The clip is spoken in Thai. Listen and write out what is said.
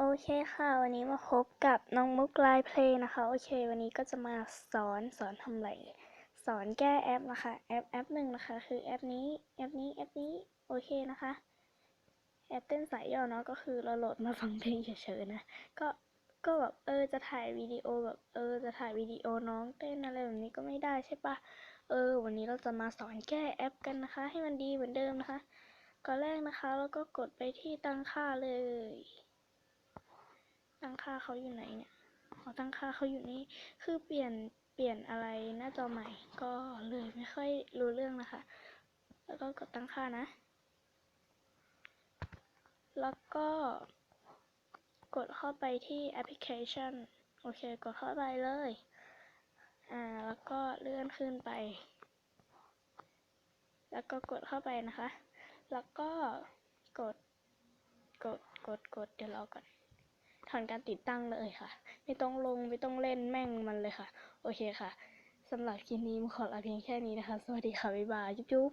โอเคค่ะวันนี้มาพบกับน้องมุกไลน์เพลย์นะคะโอเค วันนี้ก็จะมาสอนสอนทำอะไรสอนแก้แอปนะคะแอปแอปหนึ่งนะคะ คือแอปนี้แอปนี้แอปนี้โอเคนะคะแอปเต้นสายย่อเนาะก็คือเราโหลดมาฟังเพลงเฉยๆนะก็ก็แบบเออจะถ่ายวิดีโอแบบเออจะถ่ายวิดีโอน้องเต้นอะไรแบบนี้ก็ไม่ได้ใช่ปะเออ วันนี้เราจะมาสอนแก้แอปกันนะคะ ให้มันดีเหมือนเดิมนะคะก่อนแรกนะคะ แล้วก็กดไปที่ตั้งค่าเลย ตั้งค่าเขาอยู่ไหนเนี่ยอ๋อตั้งค่าเขาอยู่นี่คือเปลี่ยนเปลี่ยนอะไรหน้าจอใหม่ ก็เลยไม่ค่อยรู้เรื่องนะคะ แล้วก็กดตั้งค่านะ แล้วก็กดเข้าไปที่แอปพลิเคชัน โอเค กดเข้าไปเลย อ่า แล้วก็เลื่อนขึ้นไป แล้วก็กดเข้าไปนะคะ แล้วก็กด กด กด กด เดี๋ยวรอก่อน ถอนการติดตั้งเลยค่ะ ไม่ต้องลงไม่ต้องเล่นแม่งมันเลยค่ะ โอเคค่ะสำหรับคลิปนี้ขอลาเพียงแค่นี้นะคะ สวัสดีค่ะ บ๊ายบาย จุ๊บ